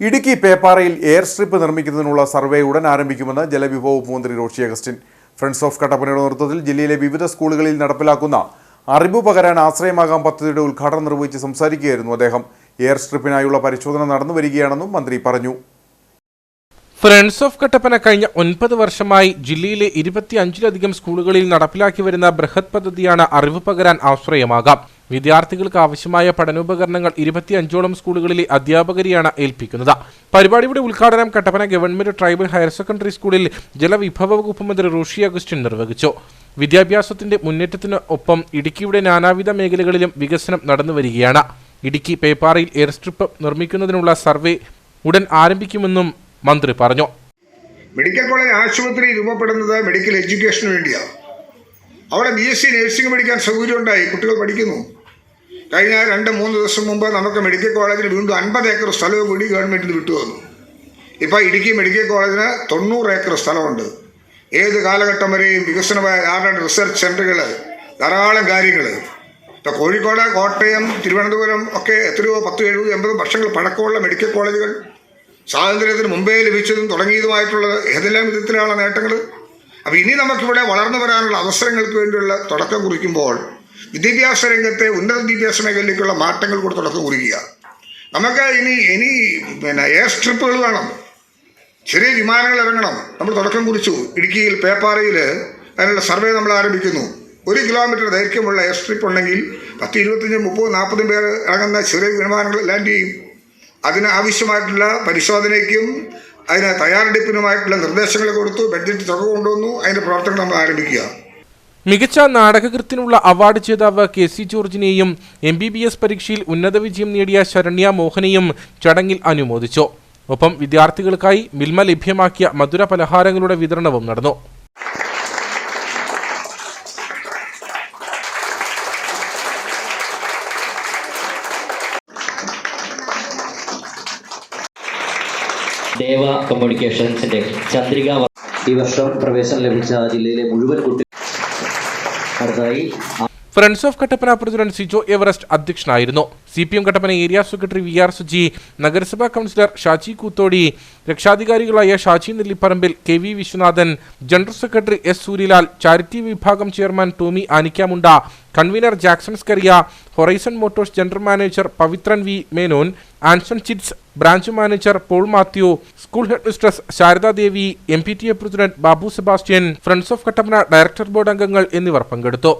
ഇടുക്കി പേപ്പാറയിൽ air strip നിർമ്മിക്കുന്നതിനുള്ള survey ഉടൻ ആരംഭിക്കുമെന്ന് ജലവിഭവ വകുപ്പ് മന്ത്രി റോഷി അഗസ്റ്റിൻ. ഫ്രണ്ട്സ് ഓഫ് കട്ടപ്പനയുടെ നേതൃത്വത്തിൽ ജില്ലയിലെ വിവിധ സ്കൂളുകളിൽ നടപ്പിലാക്കുന്ന അറിവ് പകരാൻ ആശ്രയമാകാം പദ്ധതിയുടെ ഉദ്ഘാടനം നിർവഹിച്ച് സംസാരിക്കുകയായിരുന്നു അദ്ദേഹം. എയർ സ്ട്രിപ്പിനായുള്ള പരിശോധന നടന്നു വരികയാണെന്നും മന്ത്രി പറഞ്ഞു. ഫ്രണ്ട്സ് ഓഫ് കട്ടപ്പന കഴിഞ്ഞ ഒൻപത് വർഷമായി ജില്ലയിലെ ഇരുപത്തിയഞ്ചിലധികം സ്കൂളുകളിൽ നടപ്പിലാക്കി വരുന്ന ബൃഹത് പദ്ധതിയാണ് അറിവ് പകരാൻ ആശ്രയമാകാം. വിദ്യാർത്ഥികൾക്ക് ആവശ്യമായ പഠനോപകരണങ്ങൾ ഇരുപത്തിയഞ്ചോളം സ്കൂളുകളിലെ അധ്യാപകരെയാണ് ഏൽപ്പിക്കുന്നത്. പരിപാടിയുടെ ഉദ്ഘാടനം Kattappana government tribal higher secondary സ്കൂളിൽ ജലവിഭവ വകുപ്പ് മന്ത്രി റോഷി അഗസ്റ്റിൻ നിർവഹിച്ചു. വിദ്യാഭ്യാസത്തിന്റെ മുന്നേറ്റത്തിന് ഒപ്പം ഇടുക്കിയുടെ നാനാവിധ മേഖലകളിലും വികസനം നടന്നുവരികയാണ് ഇടുക്കി പേപ്പാറയിൽ എയർ സ്ട്രിപ്പ് നിർമ്മിക്കുന്നതിനുള്ള സർവേ ഉടൻ ആരംഭിക്കുമെന്നും മന്ത്രി പറഞ്ഞു. മെഡിക്കൽ കോളേജ് ആശുപത്രി രൂപപ്പെടുന്നത് മെഡിക്കൽ എഡ്യൂക്കേഷന് വേണ്ടിയാണ്. അവിടെ ബി എസ് സി നഴ്സിംഗ് പഠിക്കാൻ സൗകര്യമുണ്ടായി. കുട്ടികൾ പഠിക്കുന്നു. കഴിഞ്ഞ രണ്ട് മൂന്ന് ദിവസം മുമ്പ് നമുക്ക് മെഡിക്കൽ കോളേജിന് വീണ്ടും അൻപത് ഏക്കർ സ്ഥലവും കൂടി ഗവൺമെന്റിന് വിട്ടു വന്നു ഇപ്പോൾ ഇടുക്കി മെഡിക്കൽ കോളേജിന് തൊണ്ണൂറ് ഏക്കർ സ്ഥലമുണ്ട്. ഏത് കാലഘട്ടം വരെയും വികസനമായ ധാരാളം റിസർച്ച് സെന്ററുകൾ ധാരാളം കാര്യങ്ങൾ. ഇപ്പോൾ കോഴിക്കോട് കോട്ടയം തിരുവനന്തപുരം ഒക്കെ എത്രയോ പത്ത് എഴുപത് എൺപത് വർഷങ്ങൾ പഴക്കമുള്ള മെഡിക്കൽ കോളേജുകൾ. സ്വാതന്ത്ര്യത്തിന് മുമ്പേ ലഭിച്ചതും തുടങ്ങിയതുമായിട്ടുള്ള ഏതെല്ലാം വിധത്തിലുള്ള നേട്ടങ്ങൾ? അപ്പോൾ ഇനി നമുക്കിവിടെ വളർന്നു വരാനുള്ള അവസരങ്ങൾക്ക് വേണ്ടിയുള്ള തുടക്കം കുറിക്കുമ്പോൾ വിദ്യാഭ്യാസ രംഗത്തെ ഉന്നത വിദ്യാഭ്യാസ മേഖലയിലേക്കുള്ള മാറ്റങ്ങൾ കൂടെ തുടക്കം കുറിക്കുക. നമുക്ക് ഇനി ഇനി പിന്നെ എയർ സ്ട്രിപ്പുകൾ വേണം. ചെറിയ വിമാനങ്ങൾ ഇറങ്ങണം. നമ്മൾ തുടക്കം കുറിച്ചു. ഇടുക്കിയിൽ പേപ്പാറയിൽ അതിനുള്ള സർവേ നമ്മൾ ആരംഭിക്കുന്നു. ഒരു കിലോമീറ്റർ ദൈർഘ്യമുള്ള എയർ സ്ട്രിപ്പ് ഉണ്ടെങ്കിൽ പത്ത് ഇരുപത്തഞ്ചും മുപ്പത് നാൽപ്പതും പേർ ഇറങ്ങുന്ന ചെറിയ വിമാനങ്ങൾ ലാൻഡ് ചെയ്യും. അതിന് ആവശ്യമായിട്ടുള്ള പരിശോധനയ്ക്കും അതിന് തയ്യാറെടുപ്പിനുമായിട്ടുള്ള നിർദ്ദേശങ്ങൾ കൊടുത്തു ബഡ്ജറ്റ് തുക കൊണ്ടുവന്നു അതിന്റെ പ്രവർത്തനം നമ്മൾ ആരംഭിക്കുക. മികച്ച നാടകകൃത്തിനുള്ള അവാർഡ് ജേതാവ് കെ സി ജോർജിനെയും എം ബി ബി എസ് പരീക്ഷയിൽ ഉന്നത വിജയം നേടിയ ശരണ്യ മോഹനെയും ചടങ്ങിൽ അനുമോദിച്ചു. ഒപ്പം വിദ്യാർത്ഥികൾക്കായി മിൽമ ലഭ്യമാക്കിയ മധുര പലഹാരങ്ങളുടെ വിതരണവും നടന്നു. ദേവ കമ്മ്യൂണിക്കേഷൻസിന്റെ ചന്ദ്രിക ഈ വർഷം പ്രവേശനം ലഭിച്ച ജില്ലയിലെ മുഴുവൻ കുട്ടികൾ അടുത്തതായി friends of Kattappana president Sijo Everest അധ്യക്ഷനായിരുന്നു. C P M Kattappana area secretary V R Suji നഗരസഭാ councillor Shaji Koothodi രക്ഷാധികാരികളായ Shaji Nellipparambil K V Viswanathan general secretary S Sooryalal charity വിഭാഗം chairman Tomy Anikkamunda convener Jackson Scaria horizon motors general manager Pavithran V Menon Anson chits branch manager Paul Mathew school headmistress Saradadevi M P T A president Babu Sebastian friends of Kattappana director board അംഗങ്ങൾ എന്നിവർ പങ്കെടുത്തു.